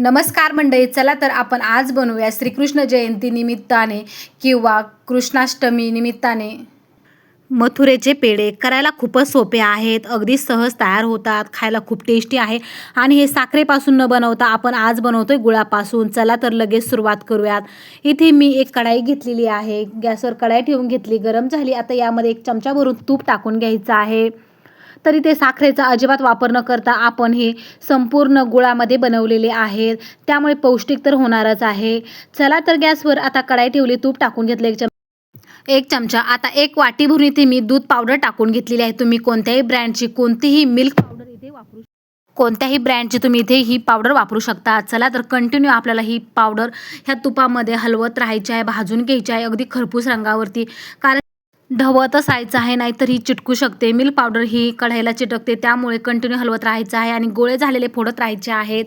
नमस्कार मंडळी चला तर आपण आज बनवूया श्रीकृष्ण जयंती निमित्ताने किंवा कृष्णाष्टमी निमित्ताने. मथुरेचे पेढे करायला खूपच सोपे आहेत अगदी सहज तयार होतात खायला खूप टेस्टी आहे आणि हे साखरेपासून न बनवता आपण आज बनवतोय गुळापासून. चला तर लगेच सुरुवात करूयात. इथे मी एक कढाई घेतलेली आहे गॅसवर कढाई ठेवून घेतली गरम झाली. आता यामध्ये एक चमचा भरून तूप टाकून घ्यायचं आहे. तरी ते साखरेचा अजिबात वापर न करता आपण हे संपूर्ण गुळामध्ये बनवलेले आहेत. त्यामुळे पौष्टिक तर होणारच आहे. चला तर गॅसवर आता कढाई ठेवली तूप टाकून घेतलं एक एक चमचा. आता एक वाटी भरून इथे मी दूध पावडर टाकून घेतलेली आहे. तुम्ही कोणत्याही ब्रँडची कोणतीही मिल्क पावडर इथे वापरू कोणत्याही ब्रँडची तुम्ही इथे ही पावडर वापरू शकता. चला तर कंटिन्यू आपल्याला ही पावडर ह्या तुपामध्ये हलवत राहायची आहे भाजून घ्यायची आहे. अगदी खरपूस रंगावरती. कारण ढवत असायचं आहे नाहीतर ही चिटकू शकते. मिल्क पावडर ही कढाईला चिटकते. त्यामुळे कंटिन्यू हलवत राहायचं आहे आणि गोळे झालेले फोडत राहायचे आहेत.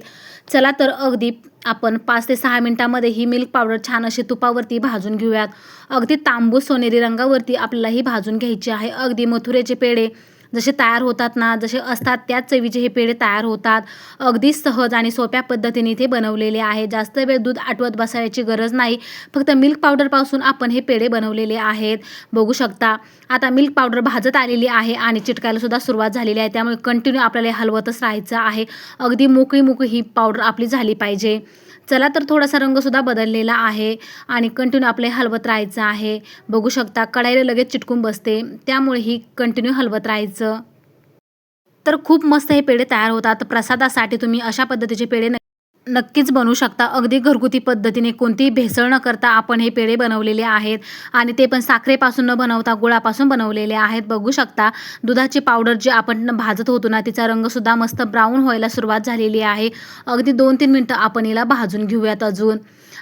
चला तर अगदी आपण पाच ते सहा मिनटामध्ये ही मिल्क पावडर छान अशी तुपावरती भाजून घेऊयात. अगदी तांबूस सोनेरी रंगावरती आपल्याला ही भाजून घ्यायची आहे. अगदी मथुरेचे पेढे जसे तयार होतात ना जसे असतात त्याच चवीचे हे पेढे तयार होतात. अगदी सहज आणि सोप्या पद्धतीने इथे बनवलेले आहे. जास्त वेळ दूध आटवत बसायची गरज नाही. फक्त मिल्क पावडरपासून आपण हे पेढे बनवलेले आहेत. बघू शकता आता मिल्क पावडर भाजत आलेली आहे आणि चिटकायलासुद्धा सुरुवात झालेली आहे. त्यामुळे कंटिन्यू आपल्याला हलवतच राहायचं आहे. अगदी मोकळी मोकळी ही पावडर आपली झाली पाहिजे. चला तर थोडासा रंगसुद्धा बदललेला आहे आणि कंटिन्यू आपले हलवत राहायचं आहे. बघू शकता कढाईला लगेच चिटकून बसते. त्यामुळे ही कंटिन्यू हलवत राहायचं. तर खूप मस्त हे पेढे तयार होतात. प्रसादासाठी तुम्ही अशा पद्धतीचे पेढे नक्कीच बनवू शकता. अगदी घरगुती पद्धतीने कोणतीही भेसळ न करता आपण हे पेढे बनवलेले आहेत. आणि ते पण साखरेपासून न बनवता गुळापासून बनवलेले आहेत. बघू शकता दुधाची पावडर जी आपण भाजत होतो ना तिचा रंगसुद्धा मस्त ब्राऊन व्हायला सुरुवात झालेली आहे. अगदी दोन तीन मिनटं आपण हिला भाजून घेऊयात अजून.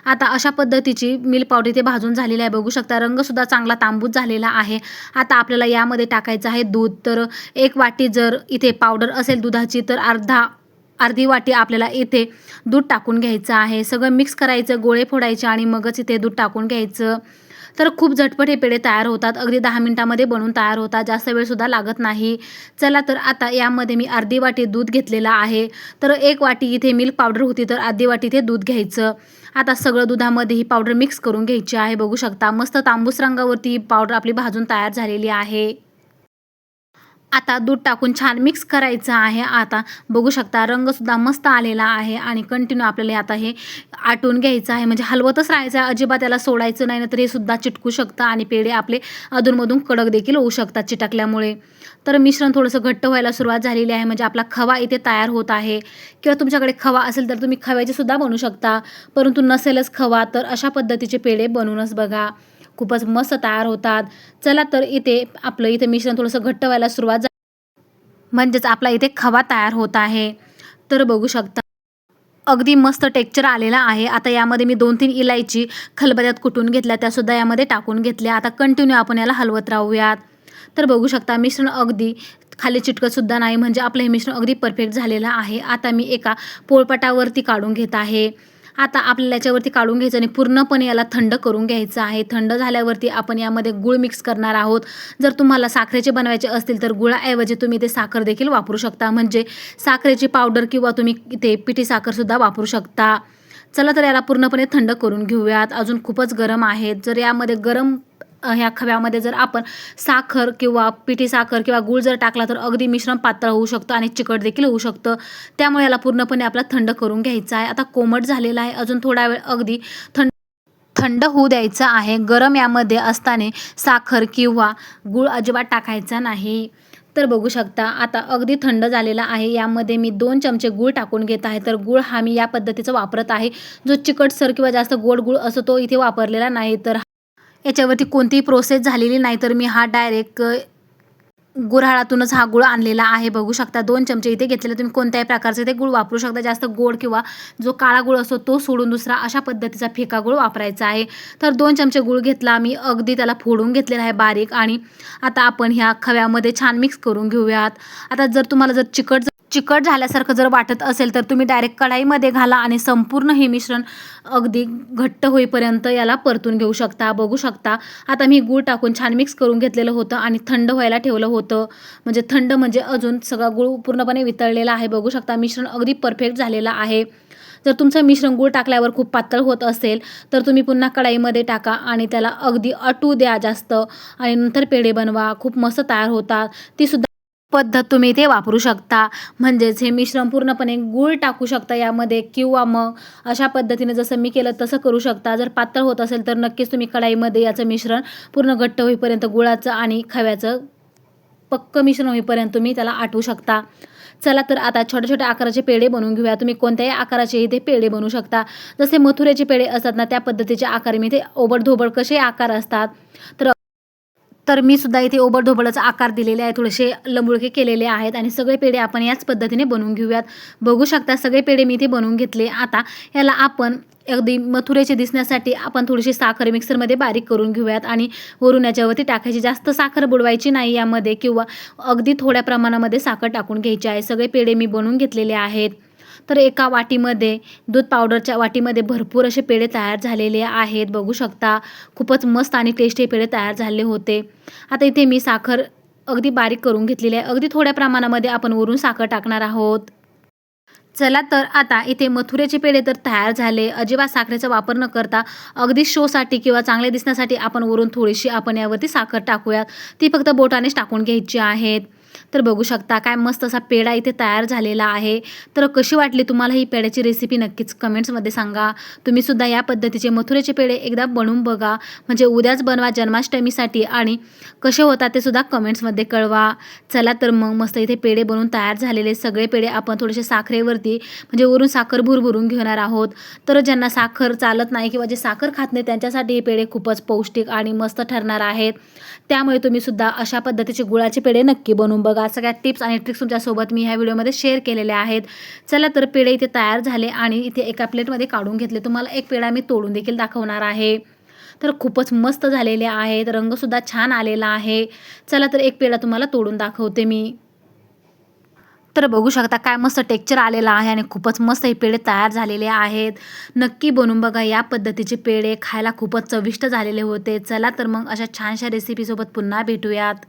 आता अशा पद्धतीची मिल पावडर इथे भाजून झालेली आहे. बघू शकता रंगसुद्धा चांगला तांबूस झालेला आहे. आता आपल्याला यामध्ये टाकायचं आहे दूध. तर एक वाटी जर इथे पावडर असेल दुधाची तर अर्धा अर्धी वाटी आपल्याला इथे दूध टाकून घ्यायचं आहे. सगळं मिक्स करायचं गोळे फोडायचे आणि मगच इथे दूध टाकून घ्यायचं. तर खूप झटपट हे पेढे तयार होतात. अगदी दहा मिनटामध्ये बनवून तयार होतात. जास्त वेळसुद्धा लागत नाही. चला तर आता यामध्ये मी अर्धी वाटी दूध घेतलेलं आहे. तर एक वाटी इथे मिल्क पावडर होती तर अर्धी वाटी इथे दूध घ्यायचं. आता सगळं दुधामध्ये ही पावडर मिक्स करून घ्यायची आहे. बघू शकता मस्त तांबूस रंगावरती ही पावडर आपली भाजून तयार झालेली आहे. आता दूध टाकून छान मिक्स करायचं आहे. आता बघू शकता रंगसुद्धा मस्त आलेला आहे आणि कंटिन्यू आपल्याला आता हे आटून घ्यायचं आहे. म्हणजे हलवतच राहायचं आहे. अजिबात त्याला सोडायचं नाही तर हे सुद्धा चिटकू शकतं आणि पेढे आपले अधूनमधून कडक देखील होऊ शकतात चिटकल्यामुळे. तर मिश्रण थोडंसं घट्ट व्हायला सुरुवात झालेली आहे. म्हणजे आपला खवा इथे तयार होत आहे. किंवा तुमच्याकडे खवा असेल तर तुम्ही खव्याचे सुद्धा बनवू शकता. परंतु नसेलच खवा तर अशा पद्धतीचे पेढे बनवूनच बघा. खूपच मस्त तयार होतात. चला तर इथे आपलं इथे मिश्रण थोडंसं घट्ट व्हायला सुरुवात म्हणजेच आपला इथे खवा तयार होत आहे. तर बघू शकता अगदी मस्त टेक्चर आलेला आहे. आता यामध्ये मी दोन तीन इलायची खलबत्यात कुटून घेतल्या त्यासुद्धा यामध्ये टाकून घेतल्या. आता कंटिन्यू आपण याला हलवत राहूयात. तर बघू शकता मिश्रण अगदी खाली चिटकतसुद्धा नाही म्हणजे आपलं हे मिश्रण अगदी परफेक्ट झालेलं आहे. आता मी एका पोळपाटावरती काढून घेत आहे. आता आपल्याला याच्यावरती काढून घ्यायचं आणि पूर्णपणे याला थंड करून घ्यायचं आहे. थंड झाल्यावरती आपण यामध्ये गुळ मिक्स करणार आहोत. जर तुम्हाला साखरेचे बनवायचे असतील तर गुळाऐवजी तुम्ही ते साखर देखील वापरू शकता. म्हणजे साखरेची पावडर किंवा तुम्ही ते पिठी साखरसुद्धा वापरू शकता. चला तर याला पूर्णपणे थंड करून घेऊयात. अजून खूपच गरम आहेत जर यामध्ये गरम ह्या खव्यामध्ये जर आपण साखर किंवा पिठी साखर किंवा गूळ जर टाकला तर अगदी मिश्रण पातळ होऊ शकतं आणि चिकट देखील होऊ शकतं. त्यामुळे याला पूर्णपणे आपला थंड करून घ्यायचा आहे. आता कोमट झालेला आहे. अजून थोडा वेळ अगदी थंड थंड होऊ द्यायचं आहे. गरम यामध्ये असताना साखर किंवा गूळ अजिबात टाकायचा नाही. तर बघू शकता आता अगदी थंड झालेला आहे. यामध्ये मी दोन चमचे गूळ टाकून घेत आहे. तर गूळ हा मी या पद्धतीचा वापरत आहे. जो चिकटसर किंवा जास्त गोड गूळ असतो तो इथे वापरलेला नाही. तर याच्यावरती कोणतीही प्रोसेस झालेली नाही तर मी हा डायरेक्ट गुऱ्हाळातूनच हा गुळ आणलेला आहे. बघू शकता दोन चमचे इथे घेतलेले तुम्ही कोणत्याही प्रकारचे ते गुळ वापरू शकता. जास्त गोड किंवा जो काळा गुळ असतो तो सोडून दुसरा अशा पद्धतीचा फिका गुळ वापरायचा आहे. तर दोन चमचे गुळ घेतला मी अगदी त्याला फोडून घेतलेला आहे बारीक. आणि आता आपण ह्या खव्यामध्ये छान मिक्स करून घेऊयात. आता जर तुम्हाला जर चिकट चिकट झाल्यासारखं जर वाटत असेल तर तुम्ही डायरेक्ट कढाईमध्ये घाला आणि संपूर्ण हे मिश्रण अगदी घट्ट होईपर्यंत याला परतून घेऊ शकता बघू शकता. आता मी गूळ टाकून छान मिक्स करून घेतलेलं होतं आणि थंड व्हायला ठेवलं होतं. म्हणजे थंड म्हणजे अजून सगळा गूळ पूर्णपणे वितळलेला आहे. बघू शकता मिश्रण अगदी परफेक्ट झालेलं आहे. जर तुमचं मिश्रण गूळ टाकल्यावर खूप पातळ होत असेल तर तुम्ही पुन्हा कढाईमध्ये टाका आणि त्याला अगदी अटू द्या जास्त. आणि नंतर पेढे बनवा. खूप मस्त तयार होतात. ती सुद्धा पद्धत तुम्ही इथे वापरू शकता. म्हणजेच हे मिश्रण पूर्णपणे गूळ टाकू शकता यामध्ये किंवा मग अशा पद्धतीने जसं मी केलं तसं करू शकता. जर पातळ होत असेल तर नक्कीच तुम्ही कढाईमध्ये याचं मिश्रण पूर्ण घट्ट होईपर्यंत गुळाचं आणि खव्याचं पक्क मिश्रण होईपर्यंत तुम्ही त्याला आटवू शकता. चला तर आता छोट्या छोट्या आकाराचे पेढे बनवून घेऊया. तुम्ही कोणत्याही आकाराचे इथे पेढे बनवू शकता. जसे मथुऱ्याचे पेढे असतात ना त्या पद्धतीचे आकार मी इथे ओबडधोबड कसे आकार असतात? तर तर मी सुद्धा इथे ओबडधोबडच आकार दिलेले आहे थोडेसे लंबुळके केलेले आहेत आणि सगळे पेढे आपण याच पद्धतीने बनवून घेऊयात. बघू शकता सगळे पेढे मी इथे बनवून घेतले. आता याला आपण अगदी मथुरेचे दिसण्यासाठी आपण थोडीशी साखर मिक्सरमध्ये बारीक करून घेऊयात आणि वरून याच्यावरती टाकायची. जास्त साखर बुडवायची नाही यामध्ये किंवा अगदी थोड्या प्रमाणामध्ये साखर टाकून घ्यायची आहे. सगळे पेढे मी बनवून घेतलेले आहेत. तर एका वाटीमध्ये दूध पावडरच्या वाटीमध्ये भरपूर असे पेढे तयार झालेले आहेत. बघू शकता खूपच मस्त आणि टेस्टी पेढे तयार झाले होते. आता इथे मी साखर अगदी बारीक करून घेतलेली आहे. अगदी थोड्या प्रमाणामध्ये आपण वरून साखर टाकणार आहोत. चला तर आता इथे मथुरेचे पेढे तर तयार झाले. अजिबात साखरेचा वापर न करता अगदी शोसाठी किंवा चांगले दिसण्यासाठी आपण वरून थोडीशी आपण यावरती साखर टाकूयात. ती फक्त बोटानेच टाकून घ्यायची आहेत. तर बघू शकता काय मस्त असा पेढा इथे तयार झालेला आहे. तर कशी वाटली तुम्हाला ही पेढ्याची रेसिपी नक्कीच कमेंट्समध्ये सांगा. तुम्ही सुद्धा या पद्धतीचे मथुरेचे पेढे एकदा बनवून बघा. म्हणजे उद्याच बनवा जन्माष्टमीसाठी आणि कसे होतात ते सुद्धा कमेंट्समध्ये कळवा. चला तर मग मस्त इथे पेढे बनवून तयार झालेले सगळे पेढे आपण थोडेसे साखरेवरती म्हणजे वरून साखर भुरभुरून घेणार आहोत. तर ज्यांना साखर चालत नाही किंवा जे साखर खात नाही त्यांच्यासाठी हे पेढे खूपच पौष्टिक आणि मस्त ठरणार आहेत. त्यामुळे तुम्ही सुद्धा अशा पद्धतीचे गुळाचे पेढे नक्की बनवून बघा सगळ्या टिप्स आणि ट्रिक्स तुमच्यासोबत मी ह्या व्हिडिओमध्ये शेअर केलेल्या आहेत. चला तर पेढे इथे तयार झाले आणि इथे एका प्लेटमध्ये काढून घेतले. तुम्हाला एक पेढा मी तोडून देखील दाखवणार आहे. तर खूपच मस्त झालेले आहेत. रंगसुद्धा छान आलेला आहे. चला तर एक पेढा तुम्हाला तोडून दाखवते मी. तर बघू शकता काय मस्त टेक्चर आलेला आहे आणि खूपच मस्त हे पेढे तयार झालेले आहेत. नक्की बनवून बघा या पद्धतीचे पेढे. खायला खूपच चविष्ट झालेले होते. चला तर मग अशा छानशा रेसिपीसोबत पुन्हा भेटूयात.